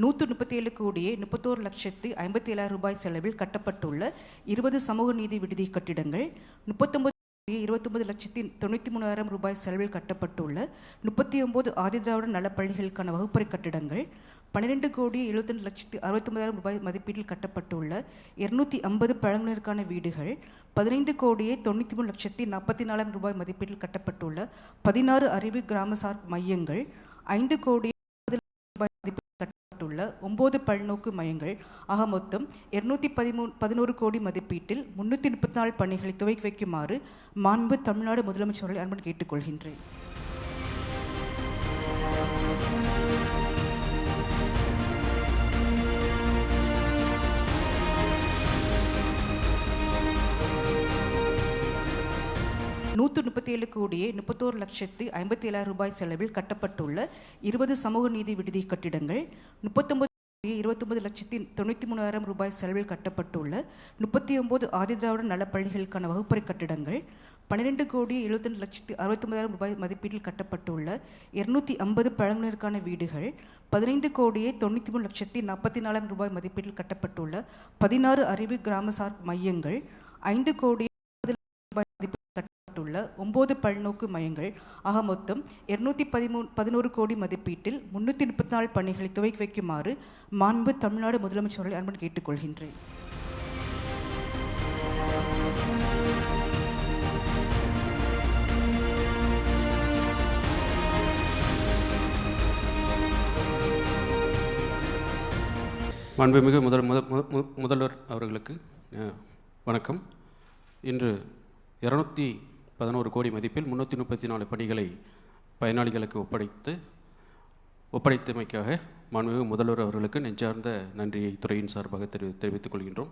நூற்று முப்பத்தி ஏழு கோடியே முப்பத்தோரு லட்சத்து ஐம்பத்தி ஏழாயிரம் ரூபாய் செலவில் கட்டப்பட்டுள்ள இருபது சமூக நீதி விடுதி கட்டிடங்கள் முப்பத்தொன்பது இருபத்தொன்பது லட்சத்தி தொண்ணூற்றி மூணாயிரம் ரூபாய் செலவில் கட்டப்பட்டுள்ள முப்பத்தி ஒன்பது ஆதிதிராவிட நலப்பள்ளிகளுக்கான வகுப்பறை கட்டிடங்கள் பன்னிரெண்டு கோடி எழுபத்தி லட்சத்தி அறுபத்தொன்பதாயிரம் ரூபாய் மதிப்பீட்டில் கட்டப்பட்டுள்ள இருநூத்தி ஐம்பது பழங்குடியினருக்கான வீடுகள் பதினைந்து கோடியே தொண்ணூற்றி மூணு லட்சத்தி நாற்பத்தி நாலாயிரம் ரூபாய் மதிப்பீட்டில் கட்டப்பட்டுள்ள பதினாறு அறிவு கிராமசார் மையங்கள் ஐந்து கோடி உள்ள ஒம்பது பல்நோக்கு மையங்கள் ஆக மொத்தம் இருநூத்தி பதிமூ பதினோரு கோடி மதிப்பீட்டில் முன்னூற்றி முப்பத்தி நாலு பணிகளை துவக்கி வைக்குமாறு மாண்பு தமிழ்நாடு முதலமைச்சர்களை அன்பன் கேட்டுக்கொள்கின்றேன். நூற்று முப்பத்தி ஏழு கோடியே முப்பத்தோரு லட்சத்து ஐம்பத்தி ஏழாயிரம் ரூபாய் செலவில் கட்டப்பட்டுள்ள இருபது சமூக நீதி விடுதி கட்டிடங்கள் முப்பத்தொன்பது கோடியே இருபத்தொன்பது லட்சத்தி தொண்ணூற்றி மூணாயிரம் ரூபாய் செலவில் கட்டப்பட்டுள்ள முப்பத்தி ஒம்பது ஆதிதிராவிட நலப்பள்ளிகளுக்கான வகுப்பறை கட்டிடங்கள் பன்னிரெண்டு கோடி எழுபத்தெண்டு லட்சத்தி அறுபத்தொன்பதாயிரம் ரூபாய் மதிப்பீட்டில் கட்டப்பட்டுள்ள இருநூத்தி ஐம்பது பழங்குனருக்கான வீடுகள் பதினைந்து கோடியே தொண்ணூற்றி மூணு லட்சத்தி நாற்பத்தி நாலாயிரம் ரூபாய் மதிப்பீட்டில் கட்டப்பட்டுள்ள பதினாறு அறிவு கிராமசார் மையங்கள் ஐந்து கோடி ரூபாய் மதிப்பீட்டில் ஒம்பது ஒன்பது பல்நோக்கு மையங்கள் ஆக மொத்தம் இருநூத்தி பதிமூ பதினோரு கோடி மதிப்பீட்டில் முன்னூற்றி முப்பத்தி நாலு பணிகளை துவக்கி வைக்குமாறு மாண்பு தமிழ்நாடு முதலமைச்சர்களை அன்பன் கேட்டுக்கொள்கின்றேன். மாண்புமிகு முதல் முத முதல்வர் அவர்களுக்கு வணக்கம். இன்று இரநூத்தி பதினோரு கோடி மதிப்பில் முந்நூற்றி முப்பத்தி நாலு பணிகளை பயனாளிகளுக்கு ஒப்படைத்து ஒப்படைத்தமைக்காக மாண்புமிகு முதல்வர் அவர்களுக்கு நெஞ்சார்ந்த நன்றியை துறையின் சார்பாக தெரிவித்துக் கொள்கின்றோம்.